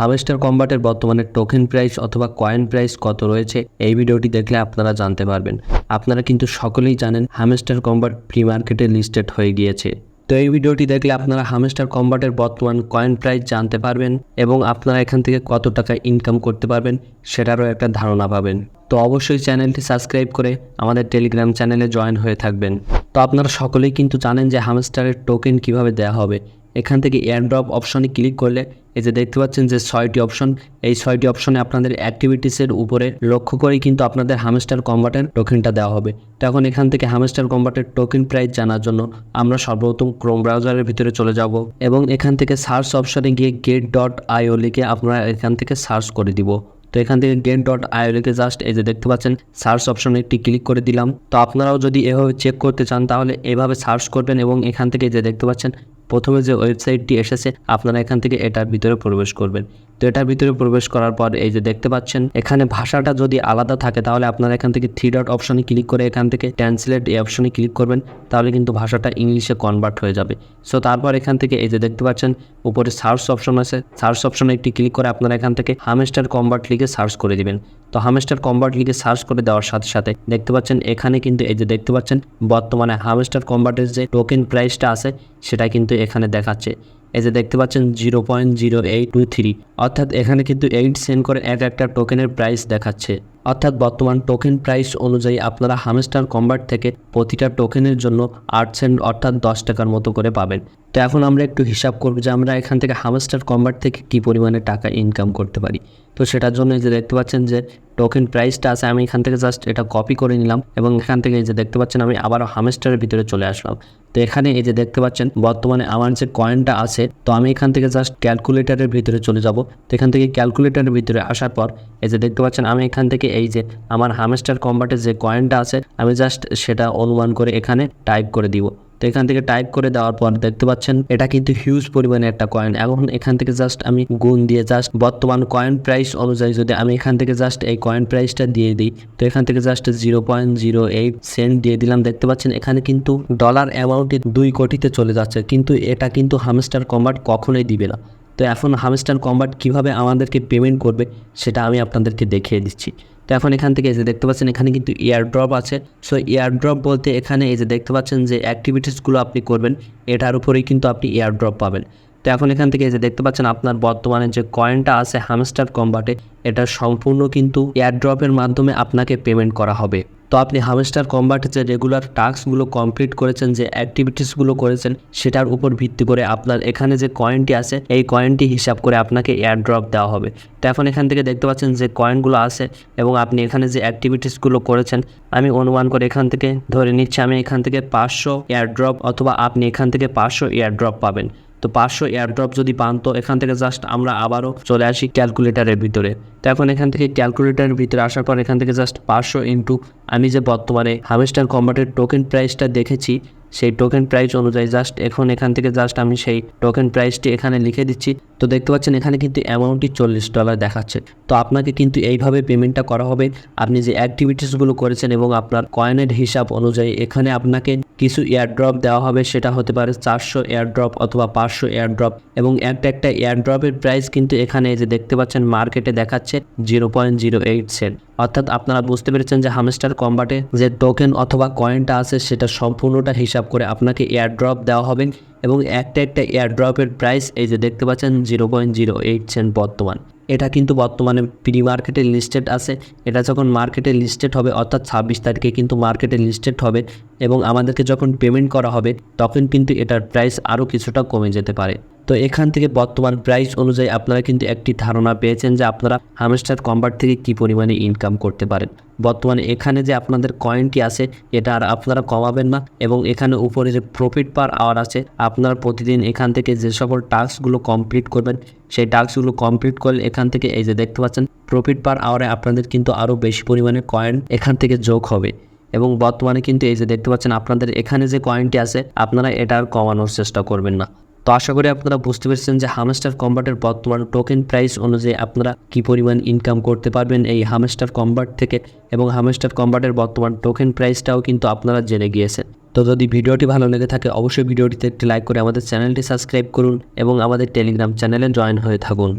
Hamster কম্বাটের বর্তমানে token price অথবা কয়েন প্রাইস কত রয়েছে, এই ভিডিওটি দেখলে আপনারা জানতে পারবেন। আপনারা কিন্তু সকলেই জানেন হামেস্টার কম্বাট প্রি মার্কেটে লিস্টেড হয়ে গিয়েছে। তো এই ভিডিওটি দেখলে আপনারা হামেস্টার কম্বাটের বর্তমান কয়েন প্রাইস জানতে পারবেন এবং আপনারা এখান থেকে কত টাকা ইনকাম করতে পারবেন সেটারও একটা ধারণা পাবেন। তো অবশ্যই চ্যানেলটি সাবস্ক্রাইব করে আমাদের টেলিগ্রাম চ্যানেলে জয়েন হয়ে থাকবেন। তো আপনারা সকলেই কিন্তু জানেন যে হামস্টারের টোকেন কীভাবে দেওয়া হবে। এখান থেকে এয়ারড্রপ অপশনে ক্লিক করলে এই যে দেখতে পাচ্ছেন যে ছয়টি অপশন এই ছয়টি অপশনে আপনাদের অ্যাক্টিভিটিসের উপরে লক্ষ্য করেই কিন্তু আপনাদের হামস্টার কম্বাটের টোকেনটা দেওয়া হবে। তখন এখান থেকে হামস্টার কম্বাটের টোকেন প্রাইস জানার জন্য আমরা সর্বপ্রথম ক্রোম ব্রাউজারের ভিতরে চলে যাব এবং এখান থেকে সার্চ অপশনে গিয়ে গেট ডট আইও লিখে আপনারা এখান থেকে সার্চ করে দিব। তো এখান থেকে গেট ডট আইও লিখে জাস্ট এই যে দেখতে পাচ্ছেন সার্চ অপশনে একটি ক্লিক করে দিলাম। তো আপনারাও যদি এভাবে চেক করতে চান তাহলে এভাবে সার্চ করবেন এবং এখান থেকে যে দেখতে পাচ্ছেন প্রথমে যে ওয়েবসাইটটি এসেছে আপনারা এখান থেকে এটার ভিতরে প্রবেশ করবেন। তো এটার ভিতরে প্রবেশ করার পর এই যে দেখতে পাচ্ছেন, এখানে ভাষাটা যদি আলাদা থাকে, তাহলে আপনারা এখান থেকে থ্রি ডট অপশনে ক্লিক করে এখান থেকে ট্রান্সলেট এই অপশনে ক্লিক করবেন, তাহলে কিন্তু ভাষাটা ইংলিশে কনভার্ট হয়ে যাবে। সো তারপর এখান থেকে এই যে দেখতে পাচ্ছেন, উপরে সার্চ অপশন আছে। সার্চ অপশনে একটি ক্লিক করে আপনারা এখান থেকে হামেস্টার কনভার্ট লিখে সার্চ করে দিবেন। তো হামেস্টার কনভার্ট লিখে সার্চ করে দেওয়ার সাথে সাথে দেখতে পাচ্ছেন, এখানে কিন্তু এই যে দেখতে পাচ্ছেন, বর্তমানে হামেস্টার কনভার্টের যে টোকেন প্রাইসটা আছে, সেটা কিন্তু এখানে দেখাচ্ছে। এই যে দেখতে পাচ্ছেন zero point zero eight two three অর্থাৎ এখানে কিন্তু এইট সেন্ট করে এক একটা টোকেনের প্রাইস দেখাচ্ছে। অর্থাৎ বর্তমান টোকেন প্রাইস অনুযায়ী আপনারা হামেস্টার কম্বার্ট থেকে প্রতিটা টোকেনের জন্য আট সেন্ট অর্থাৎ দশ টাকার মতো করে পাবেন। তো এখন আমরা একটু হিসাব করব যে আমরা এখান থেকে হামেস্টার কম্বার্ট থেকে কী পরিমাণে টাকা ইনকাম করতে পারি। তো সেটার জন্য এই যে দেখতে পাচ্ছেন যে টোকেন প্রাইসটা আছে, আমি এখান থেকে জাস্ট এটা কপি করে নিলাম এবং এখান থেকে এই যে দেখতে পাচ্ছেন আমি আবারও হামেস্টারের ভিতরে চলে আসলাম। তো এখানে এই যে দেখতে পাচ্ছেন বর্তমানে আমার যে কয়েনটা আছে, তো আমি এখান থেকে জাস্ট ক্যালকুলেটারের ভিতরে চলে যাব। এখান থেকে ক্যালকুলেটারের ভিতরে আসার পর এই যে দেখতে পাচ্ছেন, আমি এখান থেকে এই যে আমার হামেস্টার কম্বাটের যে কয়েনটা আছে, আমি জাস্ট সেটা অনুমান করে এখানে টাইপ করে দিব। তো এখান থেকে টাইপ করে দেওয়ার পর দেখতে পাচ্ছেন, এটা কিন্তু হিউজ পরিমাণে একটা কয়েন এখন এখান থেকে জাস্ট আমি গুণ দিয়ে জাস্ট বর্তমান কয়েন প্রাইস অনুযায়ী যদি আমি এখান থেকে জাস্ট এই কয়েন প্রাইসটা দিয়ে দিই, তো এখান থেকে just zero point zero eight cent দিয়ে দিলাম। দেখতে পাচ্ছেন, এখানে কিন্তু ডলার অ্যামাউন্টে দুই কোটিতে চলে যাচ্ছে, কিন্তু এটা কিন্তু হামস্টার কম্বাট কখনোই দিবে না। তো এখন হামস্টার কম্বাট কীভাবে আমাদেরকে পেমেন্ট করবে, সেটা আমি আপনাদেরকে দেখিয়ে দিচ্ছি। তো এখন এখান থেকে যে দেখতে পাচ্ছেন, এখানে কিন্তু এয়ার ড্রপ আছে। সো এয়ার ড্রপ বলতে এখানে এই যে দেখতে পাচ্ছেন যে অ্যাক্টিভিটিসগুলো আপনি করবেন, এটার উপরেই কিন্তু আপনি এয়ার ড্রপ পাবেন। তো এখন এখান থেকে যে দেখতে পাচ্ছেন আপনার বর্তমানে যে কয়েনটা আছে হামস্টার কম্বাটে এটা সম্পূর্ণ কিন্তু এয়ারড্রপের মাধ্যমে আপনাকে পেমেন্ট করা হবে। তো আপনি হামস্টার কম্বাটে যে রেগুলার টাস্কগুলো কমপ্লিট করেছেন, যে অ্যাক্টিভিটিসগুলো করেছেন, সেটার উপর ভিত্তি করে আপনার এখানে যে কয়েনটি আছে, এই কয়েনটি হিসাব করে আপনাকে এয়ারড্রপ দেওয়া হবে। তো এখন এখান থেকে দেখতে পাচ্ছেন যে কয়েনগুলো আছে এবং আপনি এখানে যে অ্যাক্টিভিটিসগুলো করেছেন, আমি অনুমান করে এখান থেকে ধরে নিচ্ছি, আমি এখান থেকে পাঁচশো এয়ারড্রপ অথবা আপনি এখান থেকে পাঁচশো এয়ারড্রপ পাবেন। তো পাঁচশো এয়ারড্রপ যদি পান, তো এখান থেকে জাস্ট আমরা আবারও চলে আসি ক্যালকুলেটারের ভিতরে। তো এখন এখান থেকে ক্যালকুলেটারের ভিতরে আসার পর এখান থেকে জাস্ট পাঁচশো ইন্টু আমি যে বর্তমানে হাভেস্টার কম্বাটের টোকেন প্রাইসটা দেখেছি সেই টোকেন প্রাইস অনুযায়ী জাস্ট এখন এখান থেকে জাস্ট আমি সেই টোকেন প্রাইসটি এখানে লিখে দিচ্ছি। তো দেখতে পাচ্ছেন এখানে কিন্তু অ্যামাউন্টটি চল্লিশ ডলার দেখাচ্ছে। তো আপনাকে কিন্তু এইভাবে পেমেন্টটা করা হবে। আপনি যে অ্যাক্টিভিটিসগুলো করেছেন এবং আপনার কয়েনের হিসাব অনুযায়ী এখানে আপনাকে কিছু এয়ারড্রপ দেওয়া হবে। সেটা হতে পারে চারশো এয়ারড্রপ অথবা পাঁচশো এয়ারড্রপ এবং একটা একটা এয়ারড্রপের প্রাইস কিন্তু এখানে যে দেখতে পাচ্ছেন মার্কেটে দেখাচ্ছে zero point zero eight cent অর্থাৎ আপনারা বুঝতে পেরেছেন যে হামস্টার কম্বাটে যে টোকেন অথবা কয়েনটা আছে, সেটা সম্পূর্ণটা হিসাব করে আপনাকে এয়ারড্রপ দেওয়া হবে এবং একটা একটা এয়ারড্রপের প্রাইস এই যে দেখতে পাচ্ছেন zero point zero eight cent বর্তমান। এটা কিন্তু বর্তমানে প্রি মার্কেটে লিস্টেড আছে। এটা যখন মার্কেটে লিস্টেড হবে, অর্থাৎ ছাব্বিশ তারিখে কিন্তু মার্কেটে লিস্টেড হবে এবং আমাদেরকে যখন পেমেন্ট করা হবে, তখন কিন্তু এটার প্রাইস আরও কিছুটা কমে যেতে পারে। তো এখান থেকে বর্তমান প্রাইস অনুযায়ী আপনারা কিন্তু একটি ধারণা পেয়েছেন যে আপনারা হামস্টার কম্বাট থেকে কী পরিমাণে ইনকাম করতে পারেন। বর্তমানে এখানে যে আপনাদের কয়েনটি আছে, এটা আর আপনারা কমাবেন না এবং এখানে উপরে যে প্রফিট পার আওয়ার আছে, আপনারা প্রতিদিন এখান থেকে যে সকল টাস্কগুলো কমপ্লিট করবেন, সেই টাস্কগুলো কমপ্লিট করলে এখান থেকে এই যে দেখতে পাচ্ছেন প্রফিট পার আওয়ারে আপনাদের কিন্তু আরও বেশি পরিমাণে কয়েন এখান থেকে যোগ হবে। এবং বর্তমানে কিন্তু এই যে দেখতে পাচ্ছেন, আপনাদের এখানে যে কয়েনটি আছে, আপনারা এটা আর কমানোর চেষ্টা করবেন না। তো আশা করি আপনারা বুঝতে পেরেছেন যে হামেস্টার কম্বার্টের বর্তমান টোকেন প্রাইস অনুযায়ী আপনারা কি পরিমাণ ইনকাম করতে পারবেন এই হামেস্টার কম্বার্ট থেকে এবং হামেস্টার কম্বার্টের বর্তমান টোকেন প্রাইসটাও কিন্তু আপনারা জেনে গিয়েছেন। তো যদি ভিডিওটি ভালো লেগে থাকে, অবশ্যই ভিডিওটিতে একটি লাইক করে আমাদের চ্যানেলটি সাবস্ক্রাইব করুন এবং আমাদের টেলিগ্রাম চ্যানেলে জয়েন হয়ে থাকুন।